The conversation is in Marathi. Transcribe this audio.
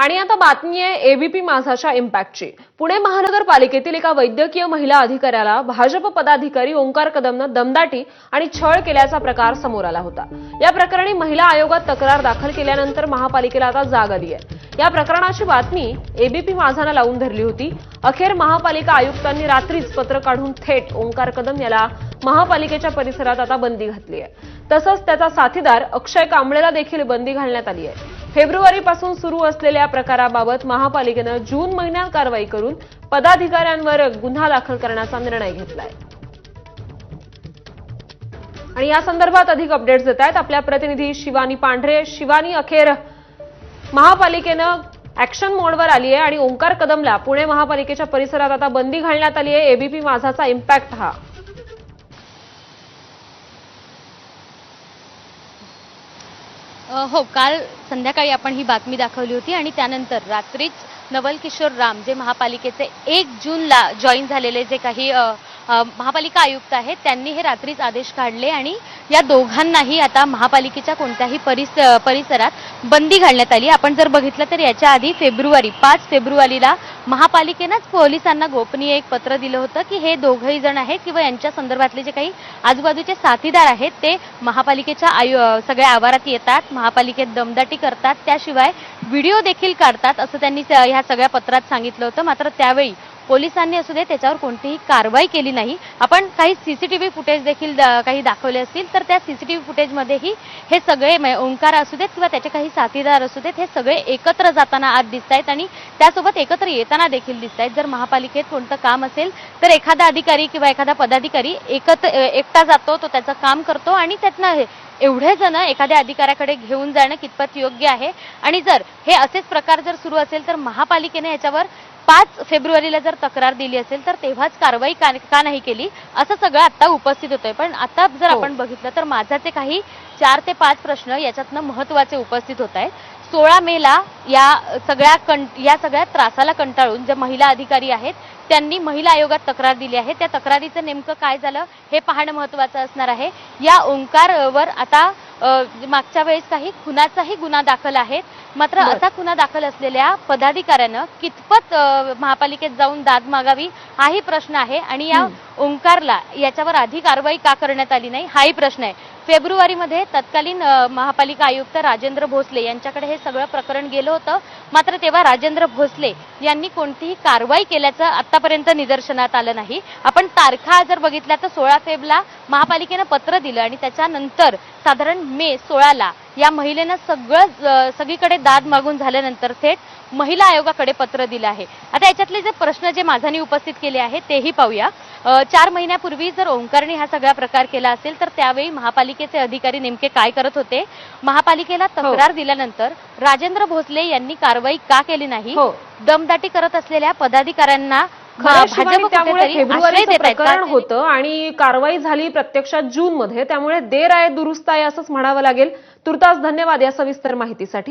आणि आता बातमी आहे एबीपी माझाच्या इम्पॅक्टची पुणे महानगरपालिकेतील एका वैद्यकीय महिला अधिकाऱ्याला भाजप पदाधिकारी ओंकार कदमनं दमदाटी आणि छळ केल्याचा प्रकार समोर आला होता. या प्रकरणी महिला आयोगात तक्रार दाखल केल्यानंतर महापालिकेला आता जाग आली आहे. या प्रकरणाची बातमी एबीपी माझानं लावून धरली होती. अखेर महापालिका आयुक्तांनी रात्रीच पत्र काढून थेट ओंकार कदम याला महापालिकेच्या परिसरात आता बंदी घातली आहे. तसंच त्याचा साथीदार अक्षय कांबळेला देखील बंदी घालण्यात आली आहे. फेब्रुवारीपासून सुरू असलेल्या प्रकाराबाबत महापालिकेनं जून महिन्यात कारवाई करून पदाधिकाऱ्यांवर गुन्हा दाखल करण्याचा निर्णय घेतलाय. आणि या संदर्भात अधिक अपडेट्स देत आहेत आपल्या प्रतिनिधी शिवानी पांढरे शिवानी अखेर महापालिकेनं ऍक्शन मोडवर आली आहे आणि ओंकार कदमला पुणे महापालिकेच्या परिसरात आता बंदी घालण्यात आली आहे एबीपी माझाचा इम्पॅक्ट हा. हो काल संध्याकाळी आपण ही बातमी दाखवली होती आणि त्यानंतर रात्रीच नवल किशोर राम जे महापालिकेचे एक जूनला जॉईन झालेले जे काही महापालिका आयुक्त आहेत त्यांनी हे रात्रीच आदेश काढले आणि या दोघांनाही आता महापालिकेच्या कोणत्याही परिस परिसरात बंदी घालण्यात आली. आपण जर बघितलं तर याच्या आधी फेब्रुवारी पाच फेब्रुवारीला महापालिकेनंच पोलिसांना गोपनीय एक पत्र दिलं होतं की हे दोघही जण आहेत किंवा यांच्या संदर्भातले जे काही आजूबाजूचे साथीदार आहेत ते महापालिकेच्या आयु सगळ्या आवारात येतात महापालिकेत दमदाटी करतात त्याशिवाय व्हिडिओ देखील काढतात असं त्यांनी स- ह्या सगळ्या पत्रात सांगितलं होतं. मात्र त्यावेळी पोलिसांनी असू दे त्याच्यावर कोणतीही कारवाई केली नाही. आपण काही सीसीटीव्ही फुटेज देखील दा- काही दाखवले असतील तर त्या सीसीटीव्ही फुटेजमध्येही हे सगळे म- ओंकार असू देत किंवा त्याचे काही साथीदार असू देत हे सगळे एकत्र जाताना आत दिसत आहेत आणि त्यासोबत एकत्र येताना देखील दिसत आहेत जर महापालिकेत कोणतं काम असेल तर एखादा अधिकारी किंवा एखादा पदाधिकारी एकत्र एकटा जातो तो त्याचं काम करतो आणि त्यातनं हे- एवढे जण एखाद्या अधिकाऱ्याकडे घेऊन जाणं कितपत योग्य आहे. आणि जर हे असेच प्रकार जर सुरू असेल तर महापालिकेने याच्यावर पाच फेब्रुवारीला जर तक्रार दिली असेल तर तेव्हाच कारवाई का का नाही केली? असं सगळं आता उपस्थित होतंय. पण आता जर हो. आपण बघितलं तर माझाचे काही चार ते पाच प्रश्न याच्यातनं महत्त्वाचे उपस्थित होत आहेत. सोळा मेला या सगळ्या कं या सगळ्या त्रासाला कंटाळून जे महिला अधिकारी आहेत त्यांनी महिला आयोगात तक्रार दिली आहे. त्या तक्रारीचं नेमकं काय झालं हे पाहणं महत्वाचं असणार आहे. या ओंकारवर आता मागच्या वेळेस काही खुनाचाही गुन्हा दाखल आहे. मात्र. असा गुन्हा दाखल असलेल्या पदाधिकाऱ्यानं कितपत महापालिकेत जाऊन दाद मागावी हाही प्रश्न आहे. आणि या ओंकारला याच्यावर आधी कारवाई का करण्यात आली नाही? हाही प्रश्न आहे. फेब्रुवारीमध्ये तत्कालीन महापालिका आयुक्त राजेंद्र भोसले यांच्याकडे हे सगळं प्रकरण गेलं होतं. मात्र तेव्हा राजेंद्र भोसले यांनी कोणतीही कारवाई केल्याचं आतापर्यंत निदर्शनात आलं नाही. आपण तारखा जर बघितल्या तर सोळा फेबला महापालिकेनं पत्र दिलं आणि त्याच्यानंतर साधारण मे सोळाला या महिलेनं सगळं सगळीकडे दाद मागून झाल्यानंतर थेट महिला आयोगाकडे पत्र दिलं आहे. आता याच्यातले जे प्रश्न जे माझानी उपस्थित केले आहेत तेही पाहूया. चार महिन्यापूर्वी जर ओंकारने हा सगळा प्रकार केला असेल तर त्यावेळी महापालिकेचे अधिकारी नेमके काय करत होते? महापालिकेला तक्रार दिल्यानंतर राजेंद्र भोसले यांनी कारवाई का केली नाही? हो. दमदाटी करत असलेल्या पदाधिकाऱ्यांना? प्रकरण होतं आणि कारवाई झाली प्रत्यक्षात जून मध्ये त्यामुळे देर आहे दुरुस्त आहे असंच म्हणावं लागेल. तुर्तास धन्यवाद या सविस्तर माहितीसाठी.